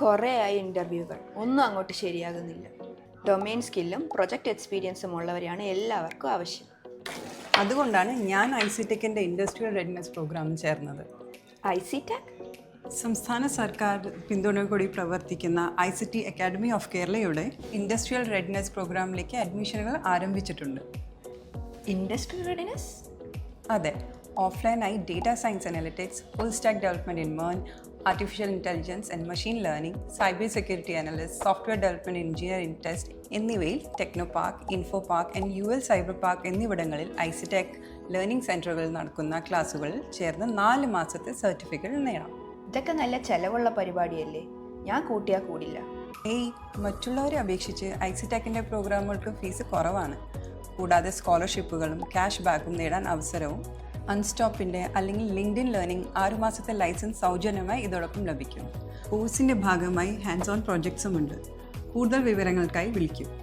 കുറേ ആയി ഇന്റർവ്യൂകൾ ഒന്നും അങ്ങോട്ട് ശരിയാകുന്നില്ല. ഡൊമെയിൻ സ്കില്ലും പ്രൊജക്റ്റ് എക്സ്പീരിയൻസും ഉള്ളവരെയാണ് എല്ലാവർക്കും ആവശ്യം. അതുകൊണ്ടാണ് ഞാൻ ഐ സി ടെക്കിന്റെ ഇൻഡസ്ട്രിയൽ റെഡിനെസ് പ്രോഗ്രാമിൽ ചേർന്നത്. ഐ സി ടെക് സംസ്ഥാന സർക്കാർ പിന്തുണയോടുകൂടി പ്രവർത്തിക്കുന്ന I C T academy of കേരളയുടെ ഇൻഡസ്ട്രിയൽ റെഡിനെസ് പ്രോഗ്രാമിലേക്ക് അഡ്മിഷനുകൾ ആരംഭിച്ചിട്ടുണ്ട്. ഇൻഡസ്ട്രിയൽ റെഡിനെസ് അതെ. ഓഫ്ലൈനായി data science analytics full stack development in മേൺ artificial intelligence and machine learning cyber security analyst software development engineering test എന്നിവയിൽ techno park info park and U L cyber park എന്നിവിടങ്ങളിൽ ഐസിടെക് learning സെന്ററുകളിൽ നടക്കുന്ന ക്ലാസ്സുകളിൽ ചേർന്ന് നാല് മാസത്തെ certificate നേടാം. ഇതൊക്കെ നല്ല ചിലവുള്ള പരിപാടിയല്ലേ? ഞാൻ കൂട്ടിയാൽ കൂടില്ല. ഏയ് മറ്റുള്ളവരെ അപേക്ഷിച്ച് ഐസിടെക്കിന്റെ പ്രോഗ്രാമുകൾക്ക് ഫീസ് കുറവാണ്. കൂടാതെ സ്കോളർഷിപ്പുകളും ക്യാഷ് ബാക്കും നേടാൻ അവസരവും അൺസ്റ്റോപ്പിന്റെ അല്ലെങ്കിൽ ലിങ്ക്ഡിൻ ലേണിംഗ് ആറുമാസത്തെ ലൈസൻസ് സൗജന്യമായി ഇതോടൊപ്പം ലഭിക്കും. കോഴ്സിന്റെ ഭാഗമായി ഹാൻഡ്സ് ഓൺ പ്രോജക്ട്സും ഉണ്ട് കൂടുതൽ വിവരങ്ങൾക്കായി വിളിക്കൂ.